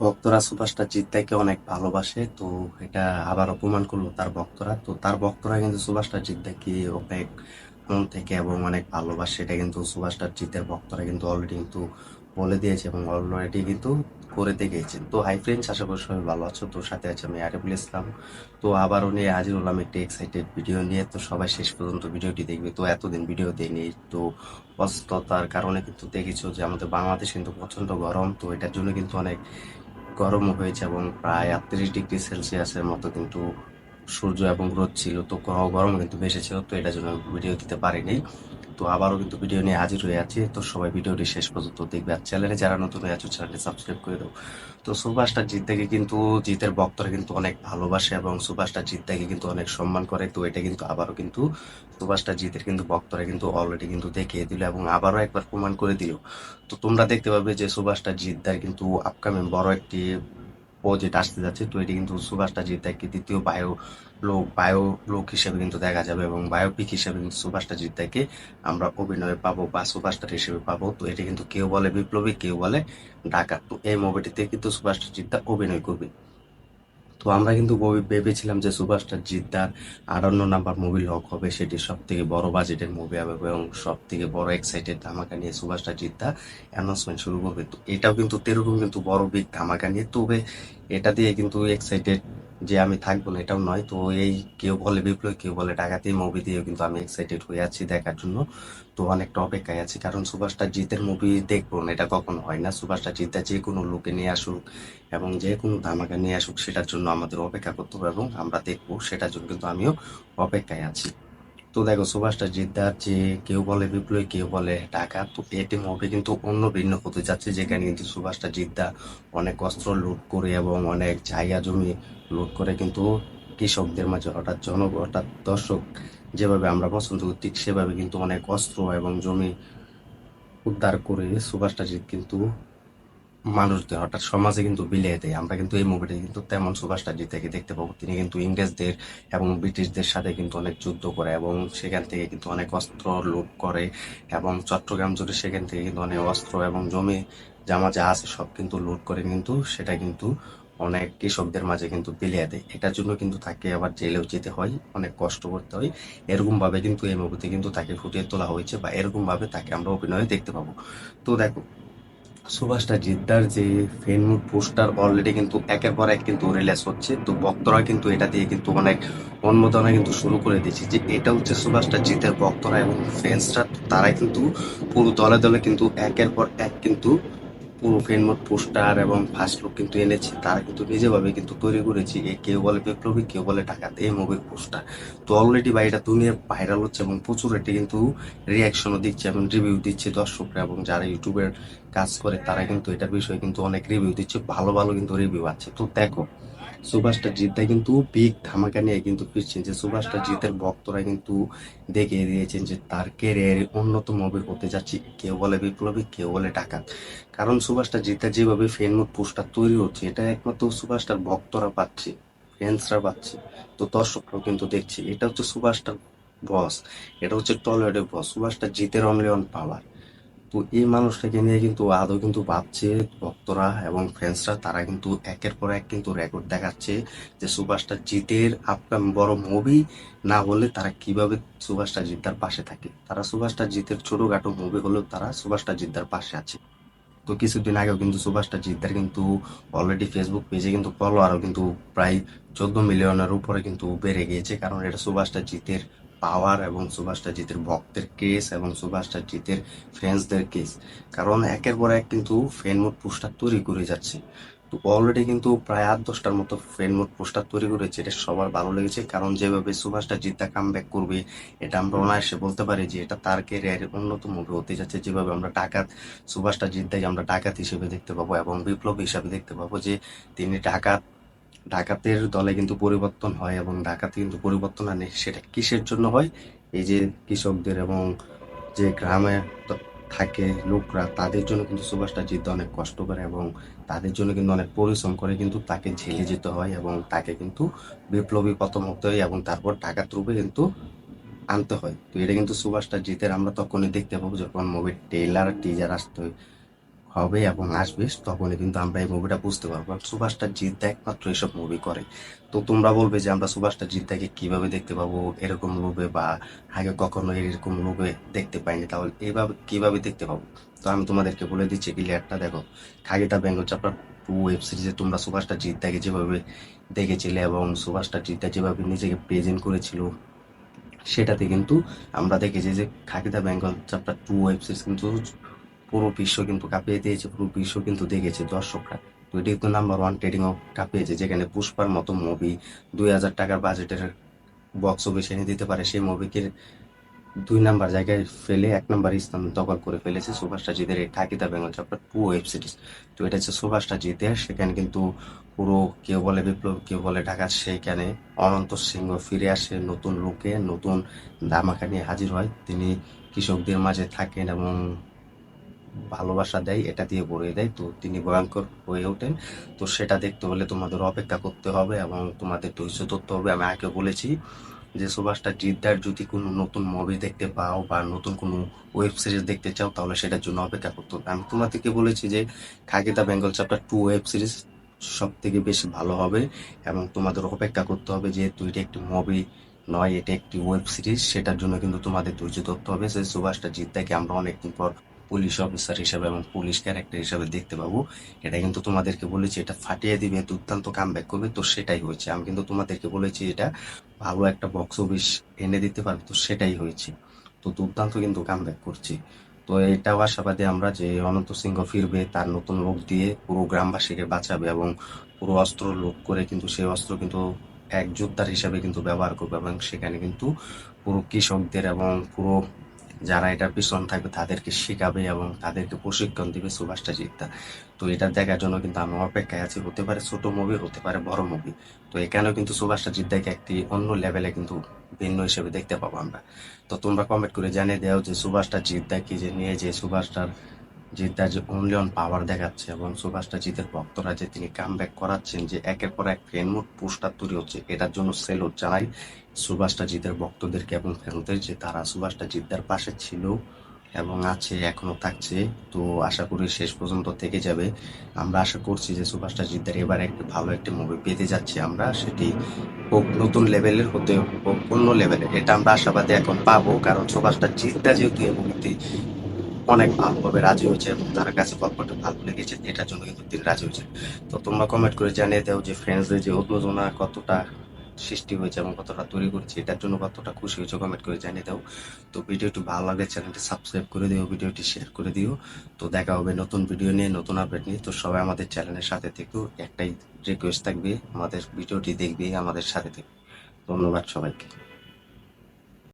ভক্তরা সুপারস্টার জিদ্দাকে অনেক ভালোবাসে, তো এটা আবার অপমান করল তার ভক্তরা। তো তার ভক্তরা কিন্তু সুপারস্টার জিদ্দাকে অনেক মন থেকে এবং অনেক ভালোবাসে। এটা কিন্তু সুপারস্টার জিতের ভক্তরা কিন্তু অলরেডি কিন্তু বলে দিয়েছে এবং অলরেডি কিন্তু করে দেখেছেন তো হাই ফ্রেন্ডস আশা করি সবাই ভালো আছো। তোর সাথে আছে আমি আরিফুল ইসলাম। তো আবারও নিয়ে হাজির হলাম একটি এক্সাইটেড ভিডিও নিয়ে। তো সবাই শেষ পর্যন্ত ভিডিওটি দেখবে। তো এতদিন ভিডিও দেয়নি তো অসুস্থতার কারণে কিন্তু দেখেছ যে আমাদের বাংলাদেশ কিন্তু প্রচণ্ড গরম। তো এটার জন্য কিন্তু অনেক গরম হয়েছে এবং প্রায় আটত্রিশ ডিগ্রি সেলসিয়াসের মতো কিন্তু সূর্য এবং রোদ ছিল, তো গরম কিন্তু বেশি ছিল তো এটার জন্য ভিডিও দিতে পারিনি। তো আবারও কিন্তু ভিডিও নিয়ে হাজির হয়ে আছি। তো সবাই ভিডিওটি শেষ পর্যন্ত দেখবে। আর চ্যানেলে যারা নতুন হয়ে আছো, চ্যানেলটি সাবস্ক্রাইব করে দাও। তো সুভাষটা জিতদাকে কিন্তু, জিতের ভক্তরা কিন্তু অনেক ভালোবাসে এবং সুভাষটা জিতদাকে কিন্তু অনেক সম্মান করে। তো এটা কিন্তু আবারও কিন্তু সুভাষটা, জিতের কিন্তু ভক্তরা কিন্তু অলরেডি কিন্তু দেখিয়ে দিল এবং আবারও একবার প্রমাণ করে দিল। তো তোমরা দেখতে পাবে যে সুভাষটা, জিতদার কিন্তু আপকামিং বড় একটি প্রজেক্ট আসতে যাচ্ছে, তো এটি কিন্তু সুভাষটা জিদ্দাকে দ্বিতীয় বায়ো লোক বায়ো লোক হিসেবে কিন্তু দেখা যাবে এবং বায়োপিক হিসেবে কিন্তু সুভাষটা জিদ্দাকে আমরা অভিনয়ে পাবো বা সুভাষটার হিসেবে পাবো। তো এটি কিন্তু কেউ বলে বিপ্লবী, কেউ বলে ডাকাত। তো এই মুভিটিতে কিন্তু সুভাষটা জিতটা অভিনয় করবে। তো আমরা কিন্তু ভেবে- ভেবেছিলাম যে সুপারস্টার জিদ্দার আটান্ন নাম্বার মুভি লক হবে। সেটি সব থেকে বড় বাজেটের মুভি হবে এবং সব থেকে বড় এক্সাইটেড ধামাকা নিয়ে সুপারস্টার জিদ্দা অ্যানাউন্সমেন্ট শুরু করবে। তো এটাও কিন্তু তেরকম কিন্তু বড় বিগ ধামাকা নিয়ে। তবে এটা দিয়ে কিন্তু এক্সাইটেড যে আমি থাকব না, এটাও নয়। তো এই কেউ বলে বিপ্লব, কেউ বলে ডাকাতি মুভি দিয়েও কিন্তু আমি এক্সাইটেড হয়ে আছি দেখার জন্য। তো অনেকটা অপেক্ষায় আছি, কারণ সুপারস্টার জিতের মুভি দেখব না, এটা কখনো হয় না। সুপারস্টার জিতটা যে কোনো লোকে নিয়ে আসুক এবং যে কোনো ধামাকা নিয়ে আসুক, সেটার জন্য আমাদের অপেক্ষা করতে হবে এবং আমরা দেখব, সেটার জন্য কিন্তু আমিও অপেক্ষায় আছি। তো দেখো সুভাষটা জিদ্দার যে কেউ বলে বিপ্লবী, কেউ বলে ঢাকা তো এটি মুভি কিন্তু অন্য ভিন্ন হতে যাচ্ছে। যেখানে কিন্তু সুভাষটা জিদ্দা অনেক অস্ত্র লুট করে এবং অনেক জায়গা জমি লুট করে কিন্তু কৃষকদের মাঝে হঠাৎ জন হঠাৎ দর্শক যেভাবে আমরা পছন্দ করি, ঠিক সেভাবে কিন্তু অনেক অস্ত্র এবং জমি উদ্ধার করে সুভাষটা জিৎ কিন্তু মানুষদের হঠাৎ সমাজে কিন্তু বিলিয়ে দেয়। আমরা কিন্তু এই মুভিতে কিন্তু তেমন সুভাষটা জিতেকে দেখতে পাবো। তিনি কিন্তু ইংরেজদের এবং ব্রিটিশদের সাথে কিন্তু অনেক যুদ্ধ করে এবং সেখান থেকে কিন্তু অনেক অস্ত্র লুট করে এবং চট্টগ্রাম জুড়ে সেখান থেকে কিন্তু অনেক অস্ত্র এবং জমি জামা যা আছে সব কিন্তু লুট করে কিন্তু সেটা কিন্তু অনেক কৃষকদের মাঝে কিন্তু বিলিয়ে দেয়। এটার জন্য কিন্তু তাকে আবার জেলেও যেতে হয়, অনেক কষ্ট করতে হয়। এরকম ভাবে কিন্তু এই মুভিতে কিন্তু তাকে ফুটিয়ে তোলা হয়েছে বা এরকম ভাবে তাকে আমরা অভিনয়ে দেখতে পাবো। তো দেখো সুভাষটা জিদ্দার যে ফেনমুড পোস্টার অলরেডি কিন্তু একের পর এক কিন্তু রিলিজ হচ্ছে। তো ভক্তরা কিন্তু এটা দিয়ে কিন্তু অনেক অনুমোদনা কিন্তু শুরু করে দিয়েছে যে এটা হচ্ছে সুভাষটা জিতের ভক্তরা এবং ফ্যান্সরা তারা কিন্তু পুরো দলে দলে কিন্তু একের পর এক কিন্তু পুরো ফেসবুক পোস্টার এবং ফার্স্ট লুক কিন্তু এনেছে। তারা কিন্তু নিজেভাবে কিন্তু তৈরি করেছি। কেউ বলে বিপ্লবী, কেউ বলে ঢাকাতে এই মুভির পোস্টার তো অলরেডি বা এটা দুনিয়া ভাইরাল হচ্ছে এবং প্রচুর এটি কিন্তু রিয়াকশনও দিচ্ছে এবং রিভিউ দিচ্ছে দর্শকরা এবং যারা ইউটিউবের কাজ করে, তারা কিন্তু এটা বিষয়ে কিন্তু অনেক রিভিউ দিচ্ছে। ভালো ভালো কিন্তু রিভিউ আছে। তো দেখো সুভাষটা জিদ্দা কিন্তু বিগ ধামাকা নিয়ে কিন্তু ফিরছেন যে সুভাষটা জিতের ভক্তরা কিন্তু দেখিয়ে দিয়েছেন যে তার ক্যারিয়ারে উন্নত মুভি হতে যাচ্ছে। কেউ বলে বিপ্লবী কেউ বলে ডাকাত। কারণ সুভাষটা জিদ্দা যেভাবে ফেনমুড পোস্টার তৈরি হচ্ছে এটা একমাত্র সুভাষটার ভক্তরা পাচ্ছে ফ্যান্সরা পাচ্ছে। তো দর্শকরাও কিন্তু দেখছে। এটা হচ্ছে সুভাষটার বস এটা হচ্ছে টলিউডের বস সুভাষটা জিতের অনলি অন পাওয়ার তো এই মানুষটাকে নিয়ে কিন্তু আদৌ কিন্তু ভাবছে ভক্তরা এবং ফ্যান্সরা তারা কিন্তু একের পর এক কিন্তু রেকর্ড দেখাচ্ছে যে সুভাষটা জিতের আপকাম বড় মুভি না হলে তারা কীভাবে সুভাষটা জিদ্দার পাশে থাকে। তারা সুভাষটা জিতের ছোটখাটো মুভি হলেও তারা সুভাষটা জিদ্দার পাশে আছে। তো কিছুদিন আগেও কিন্তু সুভাষটা জিদ্দার কিন্তু অলরেডি ফেসবুক পেজে কিন্তু ফলোয়ারও কিন্তু প্রায় চোদ্দ মিলিয়নের উপরে কিন্তু বেড়ে গিয়েছে, কারণ এটা সুভাষটা জিতের পাওয়ার এবং সুভাষটা জিতের ভক্তের কেস এবং সুভাষটা জিতের ফ্যান্সদের কেস কারণ একের পর এক কিন্তু ফ্যানমোড পোস্টার তৈরি করে যাচ্ছে। তো অলরেডি কিন্তু প্রায় আট দশটার মতো ফ্যানমোড পোস্টার তৈরি করেছে, এটা সবার ভালো লেগেছে। কারণ যেভাবে সুভাষটা জিদ্দা কাম ব্যাক করবে, এটা আমরা অনায়াসে বলতে পারি যে এটা তার ক্যারিয়ারের উন্নত মুভি হতে যাচ্ছে। যেভাবে আমরা ডাকাত, সুভাষটা জিদ্দাকে আমরা ডাকাত হিসেবে দেখতে পাবো এবং বিপ্লব হিসাবে দেখতে পাবো যে তিনি ডাকাত ডাকাতের দলে কিন্তু পরিবর্তন হয় এবং ডাকাতে কিন্তু পরিবর্তন আনে, সেটা কিসের জন্য হয়? এই যে কৃষকদের এবং যে গ্রামে থাকে লোকরা, তাদের জন্য কিন্তু সুভাষটা জিদ্দা অনেক কষ্ট করে এবং তাদের জন্য কিন্তু অনেক পরিশ্রম করে কিন্তু তাকে ঝেলে যেতে হয় এবং তাকে কিন্তু বিপ্লবী পতন হতে হয় এবং তারপর ডাকাত রূপে কিন্তু আনতে হয়। তো এটা কিন্তু সুভাষটা জিতের আমরা তখনই দেখতে পাবো যখন মুভির ট্রেলার টিজার আসতে হয়। হবে এবং আসবে, তখনই কিন্তু আমরা এই মুভিটা বুঝতে পারব। সুভাষটা জিদ্দা একমাত্র এসব মুভি করে। তো তোমরা বলবে যে আমরা সুভাষটা জিদ্দাকে কীভাবে দেখতে পাবো, এরকম রূপে বা আগে কখনো এরকম রূপে দেখতে পাইনি, তাহলে এইভাবে কীভাবে দেখতে পাবো? তো আমি তোমাদেরকে বলে দিচ্ছি ক্লিয়ারটা দেখো। খাগিতা বেঙ্গল চ্যাপ্টার টু ওয়েব সিরিজে তোমরা সুভাষটা জিদ্দাকে যেভাবে দেখেছিলে এবং সুভাষটা জিদ্দা যেভাবে নিজেকে প্রেজেন্ট করেছিল, সেটাতে কিন্তু আমরা দেখেছি যে খাকিদা Bengal chapter two web series কিন্তু পুরো বিশ্ব কিন্তু কাঁপিয়ে দিয়েছে, পুরো বিশ্ব কিন্তু দেখেছে দর্শকরা। তো এটি কিন্তু নাম্বার ওয়ান ট্রেডিংও কাঁপিয়েছে, যেখানে পুষ্পার মতো মুভি দুই হাজার টাকার বাজেটের বক্স অফিস এনে দিতে পারে। সেই মুভিকে দুই নাম্বার জায়গায় ফেলে, এক নাম্বার স্থান দখল করে ফেলেছে সুভাষটা জিতের এই খাকিদা Bengal chapter two web series তো এটা হচ্ছে সুভাষটা জিতের সেখানে কিন্তু পুরো কেউ বলে বিপ্লব, কেউ বলে ঢাকা সেইখানে অনন্ত সিংহ ফিরে আসে নতুন লোকে নতুন ধামাকা নিয়ে হাজির হয়। তিনি কৃষকদের মাঝে থাকেন এবং ভালোবাসা দেয়, এটা দিয়ে ভরিয়ে দেয়। তো তিনি ভয়ঙ্কর হয়ে ওঠেন। তো সেটা দেখতে হলে তোমাদের অপেক্ষা করতে হবে এবং তোমাদের ধৈর্য ধরতে হবে। আমি আগে বলেছি যে সুভাষটা জিদ্দার যদি কোনো নতুন মুভি দেখতে পাও বা নতুন কোনো ওয়েব সিরিজ দেখতে চাও, তাহলে সেটার জন্য অপেক্ষা করতে হবে। আমি তোমাদেরকে বলেছি যে খাগিতা Bengal chapter two web series সব থেকে বেশি ভালো হবে এবং তোমাদের অপেক্ষা করতে হবে যেহেতু এটা একটি মুভি নয়, এটা একটি ওয়েব সিরিজ সেটার জন্য কিন্তু তোমাদের ধৈর্য ধরতে হবে। সেই সুভাষটা জিদ্দাকে আমরা অনেকদিন পর পুলিশ অফিসার হিসেবে এবং পুলিশ ক্যারেক্টার হিসেবে দেখতে পাবো। এটা কিন্তু তোমাদেরকে বলেছি, এটা ফাটিয়ে দিবে, দুর্দান্ত কাম ব্যাক করবে, তো সেটাই হয়েছে। আমি কিন্তু তোমাদেরকে বলেছি, এটা ভালো একটা বক্স অফিস এনে দিতে পারবে, তো সেটাই হয়েছে। তো দুর্দান্ত কিন্তু কাম ব্যাক করছি। তো এটাও আশাবাদী আমরা যে অনন্ত সিংহ ফিরবে, তার নতুন লোক দিয়ে পুরো গ্রামবাসীকে বাঁচাবে এবং পুরো অস্ত্র লোক করে কিন্তু সেই অস্ত্র কিন্তু এক যোদ্ধার হিসাবে কিন্তু ব্যবহার করবে এবং সেখানে কিন্তু পুরো কৃষকদের এবং পুরো যারা এটার পিছন থাকবে তাদেরকে শেখাবে এবং তাদেরকে প্রশিক্ষণ দিবে সুভাষটা জিদ্দা তো এটা দেখার জন্য কিন্তু আমি অপেক্ষায় আছি। হতে পারে ছোট মুভি হতে পারে বড় মুভি তো এখানেও কিন্তু সুভাষটা জিদ্দাকে একটি অন্য লেভেলে কিন্তু ভিন্ন হিসেবে দেখতে পাবো আমরা। তো তোমরা কমেন্ট করে জানিয়ে দেওয়া যে সুভাষটা জিদ্দা কি যে নিয়ে যে সুভাষটার জিদ্দার যে অনলি অন পাওয়ার দেখাচ্ছে এবং সুভাষটা জিতের ভক্তরা যে তিনি কাম ব্যাক করাচ্ছেন, যে একের পর এক ফ্রেনমুড পোস্টার তৈরি হচ্ছে, এটার জন্য সেলুট জানাই সুভাষটা জিতের ভক্তদেরকে এবং ফ্যানদের যে তারা সুভাষটা জিদ্দার পাশে ছিল এবং আছে, এখনও থাকছে। তো আশা করি শেষ পর্যন্ত থেকে যাবে। আমরা আশা করছি যে সুভাষটা জিদ্দার এবার একটি ভালো একটি মুভি পেতে যাচ্ছি আমরা, সেটি হোক নতুন লেভেলের হতে হোক অন্য লেভেলের এটা আমরা আশাবাদী এখন পাবো, কারণ সুভাষটা জিদ্দা যেহেতু এই মুভিতে অনেক ভালোভাবে রাজি হয়েছে এবং তার কাছে গল্পটা ভালো লেগেছে, এটার জন্য কিন্তু তিনি রাজি হয়েছে তো তোমরা কমেন্ট করে জানিয়ে দাও যে ফ্রেন্ডসদের যে উত্তেজনা কতটা সৃষ্টি হয়েছে এবং কতটা তৈরি করেছে, এটার জন্য কতটা খুশি হয়েছে কমেন্ট করে জানিয়ে দাও। তো ভিডিওটি ভালো লাগলে চ্যানেলটি সাবস্ক্রাইব করে দিও ভিডিওটি শেয়ার করে দিও। তো দেখা হবে নতুন ভিডিও নিয়ে, নতুন আপডেট নিয়ে। তো সবাই আমাদের চ্যানেলের সাথে থেকেও একটাই রিকোয়েস্ট থাকবে, আমাদের ভিডিওটি দেখবে, আমাদের সাথে থেকে। ধন্যবাদ সবাইকে।